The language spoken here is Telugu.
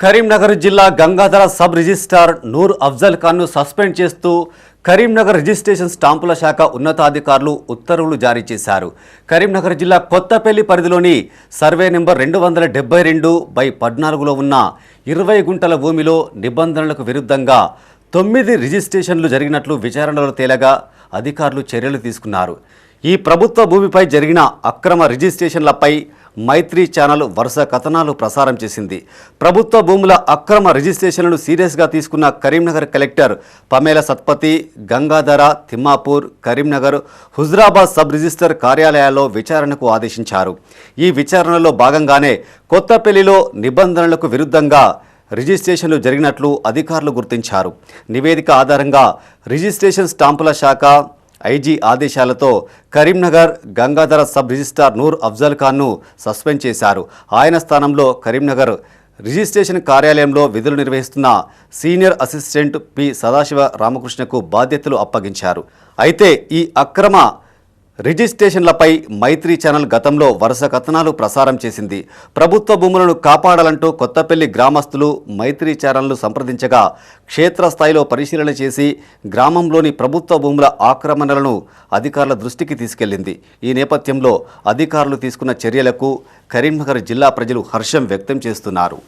కరీంనగర్ జిల్లా గంగాధర సబ్ రిజిస్ట్రార్ నూర్ అఫ్జల్ ఖాన్ను సస్పెండ్ చేస్తూ కరీంనగర్ రిజిస్ట్రేషన్ స్టాంపుల శాఖ ఉన్నతాధికారులు ఉత్తర్వులు జారీ చేశారు. కరీంనగర్ జిల్లా కొత్తపల్లి పరిధిలోని సర్వే నెంబర్ రెండు వందల డెబ్బై రెండు బై పద్నాలుగులో ఉన్న ఇరవై గుంటల భూమిలో నిబంధనలకు విరుద్ధంగా తొమ్మిది రిజిస్ట్రేషన్లు జరిగినట్లు విచారణలో తేలగా అధికారులు చర్యలు తీసుకున్నారు. ఈ ప్రభుత్వ భూమిపై జరిగిన అక్రమ రిజిస్ట్రేషన్లపై మైత్రి ఛానల్ వరుస కథనాలు ప్రసారం చేసింది. ప్రభుత్వ భూముల అక్రమ రిజిస్ట్రేషన్లను సీరియస్గా తీసుకున్న Karimnagar collector Pamela Satpathy Gangadhara Thimmapur Karimnagar Huzurabad sub register కార్యాలయాల్లో విచారణకు ఆదేశించారు. ఈ విచారణలో భాగంగానే కొత్తపల్లిలో నిబంధనలకు విరుద్ధంగా రిజిస్ట్రేషన్లు జరిగినట్లు అధికారులు గుర్తించారు. నివేదిక ఆధారంగా రిజిస్ట్రేషన్ స్టాంపుల శాఖ ఐజీ ఆదేశాలతో కరీంనగర్ గంగాధర సబ్ రిజిస్ట్రార్ నూర్ అఫ్జల్ ఖాన్ను సస్పెండ్ చేశారు. ఆయన స్థానంలో కరీంనగర్ రిజిస్ట్రేషన్ కార్యాలయంలో విధులు నిర్వహిస్తున్న సీనియర్ అసిస్టెంట్ పి సదాశివ రామకృష్ణకు బాధ్యతలు అప్పగించారు. అయితే ఈ అక్రమ రిజిస్ట్రేషన్లపై మైత్రి ఛానల్ గతంలో వరుస కథనాలు ప్రసారం చేసింది. ప్రభుత్వ భూములను కాపాడాలంటూ కొత్తపల్లి గ్రామస్తులు మైత్రి ఛానల్ను సంప్రదించగా క్షేత్రస్థాయిలో పరిశీలన చేసి గ్రామంలోని ప్రభుత్వ భూముల ఆక్రమణలను అధికారుల దృష్టికి తీసుకెళ్ళింది ఈ నేపథ్యంలో అధికారులు తీసుకున్న చర్యలకు కరీంనగర్ జిల్లా ప్రజలు హర్షం వ్యక్తం చేస్తున్నారు.